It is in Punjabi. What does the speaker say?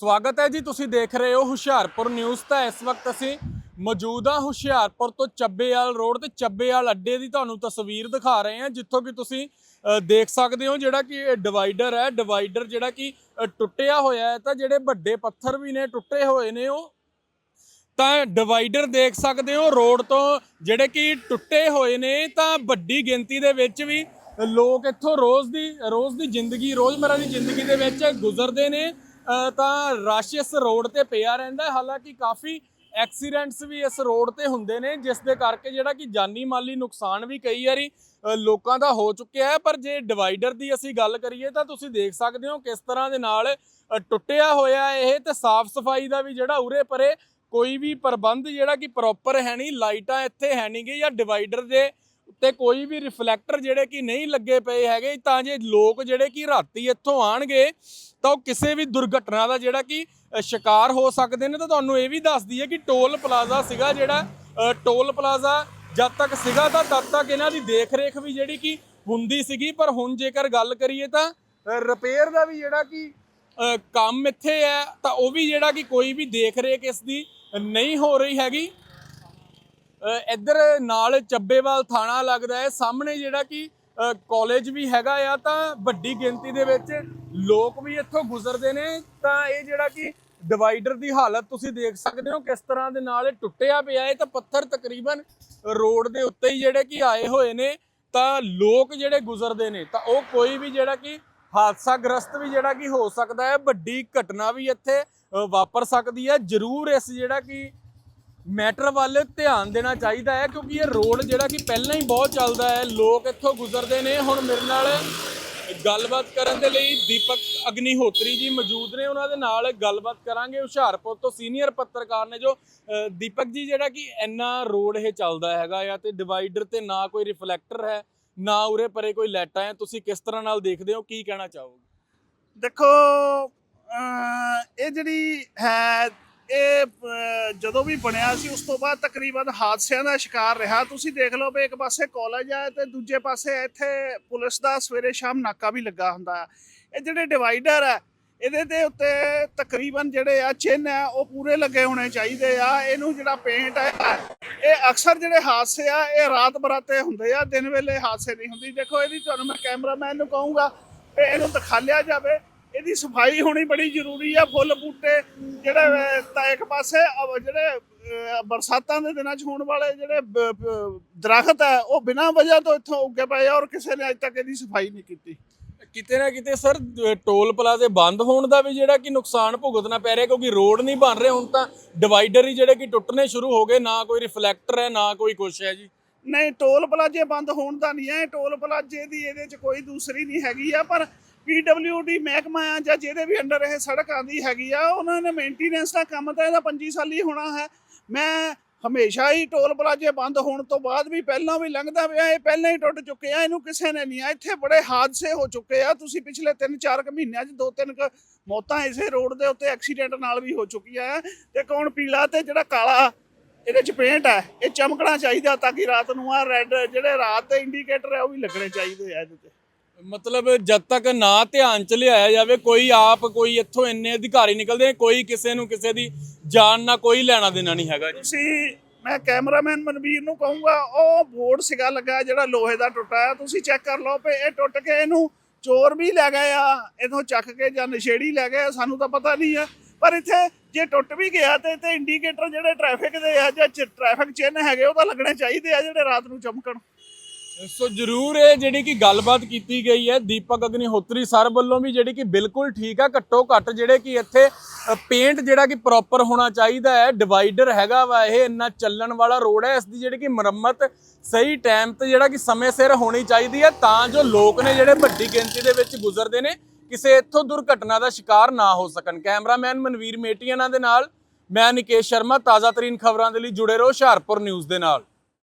ਸਵਾਗਤ ਹੈ ਜੀ, ਤੁਸੀਂ ਦੇਖ ਰਹੇ ਹੋ ਹੁਸ਼ਿਆਰਪੁਰ ਨਿਊਜ਼। ਤਾਂ ਇਸ ਵਕਤ ਅਸੀਂ ਮੌਜੂਦ ਹਾਂ ਹੁਸ਼ਿਆਰਪੁਰ ਤੋਂ ਚੱਬੇਵਾਲ ਰੋਡ ਤੇ ਚੱਬੇਵਾਲ ਅੱਡੇ ਦੀ ਤੁਹਾਨੂੰ ਤਸਵੀਰ ਦਿਖਾ ਰਹੇ ਹਾਂ, ਜਿੱਥੋਂ ਕਿ ਤੁਸੀਂ ਦੇਖ ਸਕਦੇ ਹੋ ਜਿਹੜਾ ਕਿ ਇਹ ਡਿਵਾਈਡਰ ਹੈ। ਡਿਵਾਈਡਰ ਜਿਹੜਾ ਕਿ ਟੁੱਟਿਆ ਹੋਇਆ ਹੈ, ਤਾਂ ਜਿਹੜੇ ਵੱਡੇ ਪੱਥਰ ਵੀ ਨੇ, ਟੁੱਟੇ ਹੋਏ ਨੇ ਉਹ। ਤਾਂ ਡਿਵਾਈਡਰ ਦੇਖ ਸਕਦੇ ਹੋ, ਰੋਡ ਤੋਂ ਜਿਹੜੇ ਕਿ ਟੁੱਟੇ ਹੋਏ ਨੇ, ਤਾਂ ਵੱਡੀ ਗਿਣਤੀ ਦੇ ਵਿੱਚ ਵੀ ਲੋਕ ਇੱਥੋਂ ਰੋਜ਼ ਦੀ ਰੋਜ਼ ਦੀ ਜ਼ਿੰਦਗੀ, ਰੋਜ਼ਮਰਾ ਦੀ ਜ਼ਿੰਦਗੀ ਦੇ ਵਿੱਚ ਗੁਜ਼ਰਦੇ ਨੇ। ਤਾਂ ਰਸ਼ ਇਸ ਰੋਡ ਤੇ ਪਿਆ ਰਹਿੰਦਾ ਹਾਲਾਂਕਿ ਕਾਫੀ ਐਕਸੀਡੈਂਟਸ ਵੀ ਇਸ ਰੋਡ ਤੇ ਹੁੰਦੇ ਨੇ, ਜਿਸ ਦੇ ਕਰਕੇ ਜਿਹੜਾ ਕਿ ਜਾਨੀ ਮਾਲੀ ਨੁਕਸਾਨ ਵੀ ਕਈ ਵਾਰੀ ਲੋਕਾਂ ਦਾ ਹੋ ਚੁੱਕਿਆ ਹੈ। ਪਰ ਜੇ ਡਿਵਾਈਡਰ ਦੀ ਅਸੀਂ ਗੱਲ ਕਰੀਏ ਤਾਂ ਤੁਸੀਂ ਦੇਖ ਸਕਦੇ ਹੋ ਕਿਸ ਤਰ੍ਹਾਂ ਦੇ ਨਾਲ ਟੁੱਟਿਆ ਹੋਇਆ ਇਹ ਤੇ ਸਾਫ਼ ਸਫ਼ਾਈ ਦਾ ਵੀ ਜਿਹੜਾ ਉਰੇ ਪਰੇ ਕੋਈ ਵੀ ਪ੍ਰਬੰਧ ਜਿਹੜਾ ਕਿ ਪ੍ਰੋਪਰ ਹੈ ਨਹੀਂ, ਲਾਈਟਾਂ ਇੱਥੇ ਹੈ ਨਹੀਂ ਨਹੀਂਗੇ ਜਾਂ ਡਿਵਾਈਡਰ ਦੇ ਉੱਤੇ ਕੋਈ ਵੀ ਰਿਫਲੈਕਟਰ ਜਿਹੜੇ ਕਿ ਨਹੀਂ ਲੱਗੇ ਪਏ ਹੈਗੇ, ਤਾਂ ਜੇ ਲੋਕ ਜਿਹੜੇ ਕਿ ਰਾਤੀ ਇੱਥੋਂ ਆਣਗੇ ਤਾਂ ਉਹ ਕਿਸੇ ਵੀ ਦੁਰਘਟਨਾ ਦਾ ਜਿਹੜਾ ਕਿ ਸ਼ਿਕਾਰ ਹੋ ਸਕਦੇ ਨੇ, ਤਾਂ ਤੁਹਾਨੂੰ ਇਹ ਵੀ ਦੱਸ ਦਈਏ ਕਿ ਟੋਲ ਪਲਾਜ਼ਾ ਸੀਗਾ ਜਿਹੜਾ ਟੋਲ ਪਲਾਜ਼ਾ ਜਦ ਤੱਕ ਸੀਗਾ, ਤਾਂ ਤਦ ਤੱਕ ਇਹਨਾਂ ਦੀ ਦੇਖ-ਰੇਖ ਵੀ ਜਿਹੜੀ ਕਿ ਹੁੰਦੀ ਸੀਗੀ, ਪਰ ਹੁਣ ਜੇਕਰ ਗੱਲ ਕਰੀਏ ਤਾਂ ਰਿਪੇਅਰ ਦਾ ਵੀ ਜਿਹੜਾ ਕਿ ਕੰਮ ਇੱਥੇ ਹੈ, ਤਾਂ ਉਹ ਵੀ ਜਿਹੜਾ ਕਿ ਕੋਈ ਵੀ ਦੇਖ-ਰੇਖ ਇਸ ਦੀ ਨਹੀਂ ਹੋ ਰਹੀ ਹੈਗੀ। ਇੱਧਰ ਨਾਲ ਚੱਬੇਵਾਲ ਥਾਣਾ ਲੱਗਦਾ ਹੈ। ਸਾਹਮਣੇ ਜਿਹੜਾ ਕਿ ਕਾਲਜ ਵੀ ਹੈਗਾ ਆ, ਤਾਂ ਵੱਡੀ ਗਿਣਤੀ ਦੇ ਵਿੱਚ ਲੋਕ ਵੀ ਇੱਥੋਂ ਗੁਜ਼ਰਦੇ ਨੇ। ਤਾਂ ਇਹ ਜਿਹੜਾ ਕਿ ਡਿਵਾਈਡਰ ਦੀ ਹਾਲਤ ਤੁਸੀਂ ਦੇਖ ਸਕਦੇ ਹੋ, ਕਿਸ ਤਰ੍ਹਾਂ ਦੇ ਨਾਲ ਇਹ ਟੁੱਟਿਆ ਪਿਆ ਹੈ। ਤਾਂ ਪੱਥਰ ਤਕਰੀਬਨ ਰੋਡ ਦੇ ਉੱਤੇ ਹੀ ਜਿਹੜੇ ਕਿ ਆਏ ਹੋਏ ਨੇ। ਤਾਂ ਲੋਕ ਜਿਹੜੇ ਗੁਜ਼ਰਦੇ ਨੇ, ਤਾਂ ਉਹ ਕੋਈ ਵੀ ਜਿਹੜਾ ਕਿ ਹਾਦਸਾ ਗ੍ਰਸਤ ਵੀ ਜਿਹੜਾ ਕਿ ਹੋ ਸਕਦਾ ਹੈ। ਵੱਡੀ ਘਟਨਾ ਵੀ ਇੱਥੇ ਵਾਪਰ ਸਕਦੀ ਹੈ। ਜ਼ਰੂਰ ਇਸ ਜਿਹੜਾ ਕਿ ਮੈਟਰ ਵੱਲ ਧਿਆਨ ਦੇਣਾ ਚਾਹੀਦਾ ਹੈ, ਕਿਉਂਕਿ ਇਹ ਰੋਡ ਜਿਹੜਾ ਕਿ ਪਹਿਲਾਂ ਹੀ ਬਹੁਤ ਚੱਲਦਾ ਹੈ, ਲੋਕ ਇੱਥੋਂ ਗੁਜ਼ਰਦੇ ਨੇ। ਹੁਣ ਮੇਰੇ ਨਾਲ ਗੱਲਬਾਤ ਕਰਨ ਦੇ ਲਈ ਦੀਪਕ ਅਗਨੀਹੋਤਰੀ ਜੀ ਮੌਜੂਦ ਨੇ। ਉਹਨਾਂ ਦੇ ਨਾਲ ਗੱਲਬਾਤ ਕਰਾਂਗੇ। ਹੁਸ਼ਿਆਰਪੁਰ ਤੋਂ ਸੀਨੀਅਰ ਪੱਤਰਕਾਰ ਨੇ ਜੋ ਦੀਪਕ ਜੀ ਜਿਹੜਾ ਕਿ ਇੰਨਾ ਰੋਡ ਇਹ ਚੱਲਦਾ ਹੈਗਾ ਆ ਤੇ ਡਿਵਾਈਡਰ ਤੇ ਨਾ ਕੋਈ ਰਿਫਲੈਕਟਰ ਹੈ, ਨਾ ਉਰੇ ਪਰੇ ਕੋਈ ਲਾਈਟਾਂ ਹੈ। ਤੁਸੀਂ ਕਿਸ ਤਰ੍ਹਾਂ ਨਾਲ ਦੇਖਦੇ ਹੋ? ਕੀ ਕਹਿਣਾ ਚਾਹੋਗੇ? ਦੇਖੋ ਇਹ ਜਿਹੜੀ ਹੈ ਇਹ ਜਦੋਂ ਵੀ ਬਣਿਆ ਸੀ, ਉਸ ਤੋਂ ਬਾਅਦ ਤਕਰੀਬਨ ਹਾਦਸਿਆਂ ਦਾ ਸ਼ਿਕਾਰ ਰਿਹਾ। ਤੁਸੀਂ ਦੇਖ ਲਓ ਵੀ ਇੱਕ ਪਾਸੇ ਕਾਲਜ ਹੈ ਤੇ ਦੂਜੇ ਪਾਸੇ ਇੱਥੇ ਪੁਲਿਸ ਦਾ ਸਵੇਰੇ ਸ਼ਾਮ ਨਾਕਾ ਵੀ ਲੱਗਾ ਹੁੰਦਾ ਹੈ ਇਹ ਜਿਹੜੇ ਡਿਵਾਈਡਰ ਹੈ ਇਹਦੇ ਦੇ ਉੱਤੇ ਤਕਰੀਬਨ ਜਿਹੜੇ ਆ ਚਿੰਨ ਹੈ ਉਹ ਪੂਰੇ ਲੱਗੇ ਹੋਣੇ ਚਾਹੀਦੇ ਆ। ਇਹਨੂੰ ਜਿਹੜਾ ਪੇਂਟ ਹੈ ਇਹ ਅਕਸਰ ਜਿਹੜੇ ਹਾਦਸੇ ਆ, ਇਹ ਰਾਤ ਬਰਾਤੇ ਹੁੰਦੇ ਆ, ਦਿਨ ਵੇਲੇ ਹਾਦਸੇ ਨਹੀਂ ਹੁੰਦੀ। ਦੇਖੋ, ਇਹਦੀ ਤੁਹਾਨੂੰ ਮੈਂ ਕੈਮਰਾਮੈਨ ਨੂੰ ਕਹੂੰਗਾ ਕਿ ਇਹਨੂੰ ਦਿਖਾਲਿਆ ਜਾਵੇ। ਇਹਦੀ ਸਫ਼ਾਈ ਹੋਣੀ ਬੜੀ ਜ਼ਰੂਰੀ ਆ ਫੁੱਲ ਬੂਟੇ ਜਿਹੜੇ ਤਾਂ ਇੱਕ ਪਾਸੇ ਅਹ, ਜਿਹੜੇ ਬਰਸਾਤਾਂ ਦੇ ਦਿਨਾਂ 'ਚ ਹੋਣ ਵਾਲੇ ਜਿਹੜੇ ਬ- ਬ- ਦਰਖਤ ਹੈ ਉਹ ਬਿਨਾਂ ਵਜ੍ਹਾ ਤੋਂ ਇੱਥੋਂ ਉੱਗੇ ਪਏ ਆ ਔਰ ਕਿਸੇ ਨੇ ਅਜੇ ਤੱਕ ਇਹਦੀ ਸਫ਼ਾਈ ਨਹੀਂ ਕੀਤੀ। ਕਿਤੇ ਨਾ ਕਿਤੇ ਸਰ ਅ, ਟੋਲ ਪਲਾਜ਼ੇ ਬੰਦ ਹੋਣ ਦਾ ਵੀ ਜਿਹੜਾ ਕਿ ਨੁਕਸਾਨ ਭੁਗਤਣਾ ਪੈ ਰਿਹਾ ਕਿਉਂਕਿ ਰੋਡ ਨਹੀਂ ਬਣ ਰਹੇ ਹੁਣ ਤਾਂ ਡਿਵਾਈਡਰ ਹੀ ਜਿਹੜੇ ਕਿ ਟੁੱਟਣੇ ਸ਼ੁਰੂ ਹੋ ਗਏ ਨਾ ਕੋਈ ਰਿਫਲੈਕਟਰ ਹੈ ਨਾ ਕੋਈ ਕੁਛ ਹੈ ਜੀ। ਨਹੀਂ, ਟੋਲ ਪਲਾਜੇ ਬੰਦ ਹੋਣ ਦਾ ਨਹੀਂ ਹੈ। ਟੋਲ ਪਲਾਜੇ ਦੀ ਇਹਦੇ 'ਚ ਕੋਈ ਦੂਸਰੀ ਨਹੀਂ ਹੈਗੀ ਆ, ਪਰ ਪੀਡਬਲਿਊਡੀ ਮਹਿਕਮਾ ਆ ਜਾਂ ਜਿਹਦੇ ਵੀ ਅੰਡਰ ਇਹ ਸੜਕ ਆਂਦੀ ਹੈਗੀ ਆ, ਉਹਨਾਂ ਨੇ ਮੇਨਟੇਨੈਂਸ ਦਾ ਕੰਮ ਤਾਂ ਇਹਦਾ 25 ਸਾਲੀ ਹੋਣਾ ਹੈ। ਮੈਂ ਹਮੇਸ਼ਾ ਹੀ ਟੋਲ ਪਲਾਜੇ ਬੰਦ ਹੋਣ ਤੋਂ ਬਾਅਦ ਵੀ ਪਹਿਲਾਂ ਵੀ ਲੰਘਦਾ ਪਿਆ, ਇਹ ਪਹਿਲਾਂ ਹੀ ਟੁੱਟ ਚੁੱਕੇ ਆ, ਇਹਨੂੰ ਕਿਸੇ ਨੇ ਨਹੀਂ ਆ। ਇੱਥੇ ਬੜੇ ਹਾਦਸੇ ਹੋ ਚੁੱਕੇ ਆ। ਤੁਸੀਂ ਪਿਛਲੇ 3-4 ਕੁ ਮਹੀਨਿਆਂ 'ਚ ਦੋ ਤਿੰਨ ਕੁ ਮੌਤਾਂ ਇਸੇ ਰੋਡ ਦੇ ਉੱਤੇ ਐਕਸੀਡੈਂਟ ਨਾਲ ਵੀ ਹੋ ਚੁੱਕੀਆਂ ਆ। ਤੇ ਕੌਣ ਪੀਲਾ ਤੇ ਜਿਹੜਾ ਕਾਲਾ ਇਹਦੇ 'ਚ ਪੇਂਟ ਹੈ ਇਹ ਚਮਕਣਾ ਚਾਹੀਦਾ ਤਾਂ ਕਿ ਰਾਤ ਨੂੰ ਆ ਰੈੱਡ ਜਿਹੜੇ ਰਾਤ ਦੇ ਇੰਡੀਕੇਟਰ ਹੈ ਉਹ ਵੀ ਲੱਗਣੇ ਚਾਹੀਦੇ ਆ ਇਹਦੇ ਤੇ। ਮਤਲਬ ਜਦ ਤੱਕ ਨਾ ਧਿਆਨ ਚ ਲਿਆਇਆ ਜਾਵੇ ਕੋਈ ਆਪ ਕੋਈ ਇੱਥੋਂ ਇੰਨੇ ਅਧਿਕਾਰੀ ਨਿਕਲਦੇ ਨੇ, ਕੋਈ ਕਿਸੇ ਨੂੰ ਕਿਸੇ ਦੀ ਜਾਨ ਨਾਲ ਕੋਈ ਲੈਣਾ ਦੇਣਾ ਨਹੀਂ ਹੈਗਾ ਜੀ। ਤੁਸੀਂ ਮੈਂ ਕੈਮਰਾਮੈਨ ਮਨਵੀਰ ਨੂੰ ਕਹੂੰਗਾ ਉਹ ਬੋਰਡ ਸੀਗਾ ਲੱਗਾ ਜਿਹੜਾ ਲੋਹੇ ਦਾ ਟੁੱਟਾ ਹੈ ਤੁਸੀਂ ਚੈੱਕ ਕਰ ਲਓ ਵੀ ਇਹ ਟੁੱਟ ਕੇ ਇਹਨੂੰ ਚੋਰ ਵੀ ਲੈ ਗਏ ਆ ਇਥੋਂ ਚੱਕ ਕੇ ਜਾਂ ਨਸ਼ੇੜੀ ਲੈ ਗਏ ਸਾਨੂੰ ਤਾਂ ਪਤਾ ਨਹੀਂ ਆ। ਪਰ ਇੱਥੇ ਜੇ ਟੁੱਟ ਵੀ ਗਿਆ ਤੇ ਤੇ ਇੰਡੀਕੇਟਰ ਜਿਹੜੇ ਟ੍ਰੈਫਿਕ ਦੇ ਆ ਜਾਂ ਟ੍ਰੈਫਿਕ ਚਿੰਨ੍ਹ ਹੈਗੇ, ਉਹ ਤਾਂ ਲੱਗਣੇ ਚਾਹੀਦੇ ਆ ਜਿਹੜੇ ਰਾਤ ਨੂੰ ਚਮਕਣ। ਸੋ ਜਰੂਰ ਇਹ ਜਿਹੜੀ ਕਿ ਗੱਲਬਾਤ ਕੀਤੀ ਗਈ ਹੈ, ਦੀਪਕ ਅਗਨੀਹੋਤਰੀ ਸਰ ਵੱਲੋਂ ਵੀ ਜਿਹੜੀ ਕਿ ਬਿਲਕੁਲ ਠੀਕ ਆ, ਘੱਟੋ ਘੱਟ ਜਿਹੜੇ ਕਿ ਇੱਥੇ ਪੇਂਟ ਜਿਹੜਾ ਕਿ ਪ੍ਰੋਪਰ ਹੋਣਾ ਚਾਹੀਦਾ ਹੈ ਡਿਵਾਈਡਰ ਹੈਗਾ ਵਾ ਇਹ, ਇੰਨਾ ਚੱਲਣ ਵਾਲਾ ਰੋਡ ਹੈ, ਇਸ ਦੀ ਜਿਹੜੀ ਕਿ ਮੁਰੰਮਤ ਸਹੀ ਟਾਈਮ ਤੇ ਜਿਹੜਾ ਕਿ ਸਮੇਂ ਸਿਰ ਹੋਣੀ ਚਾਹੀਦੀ ਹੈ, ਤਾਂ ਜੋ ਲੋਕ ਨੇ ਜਿਹੜੇ ਵੱਡੀ ਗਿਣਤੀ ਦੇ ਵਿੱਚ ਗੁਜ਼ਰਦੇ ਨੇ ਕਿਸੇ ਇੱਥੋਂ ਦੁਰਘਟਨਾ ਦਾ ਸ਼ਿਕਾਰ ਨਾ ਹੋ ਸਕਣ। ਕੈਮਰਾਮੈਨ ਮਨਵੀਰ ਮੇਟੀਆਣਾ ਦੇ ਨਾਲ, ਮੈਂ ਨਿਕੇਸ਼ ਸ਼ਰਮਾ, ਤਾਜ਼ਾ ਤਰੀਨ ਖਬਰਾਂ ਦੇ ਲਈ ਜੁੜੇ ਰਹੋ ਹੁਸ਼ਿਆਰਪੁਰ ਨਿਊਜ਼ ਦੇ ਨਾਲ।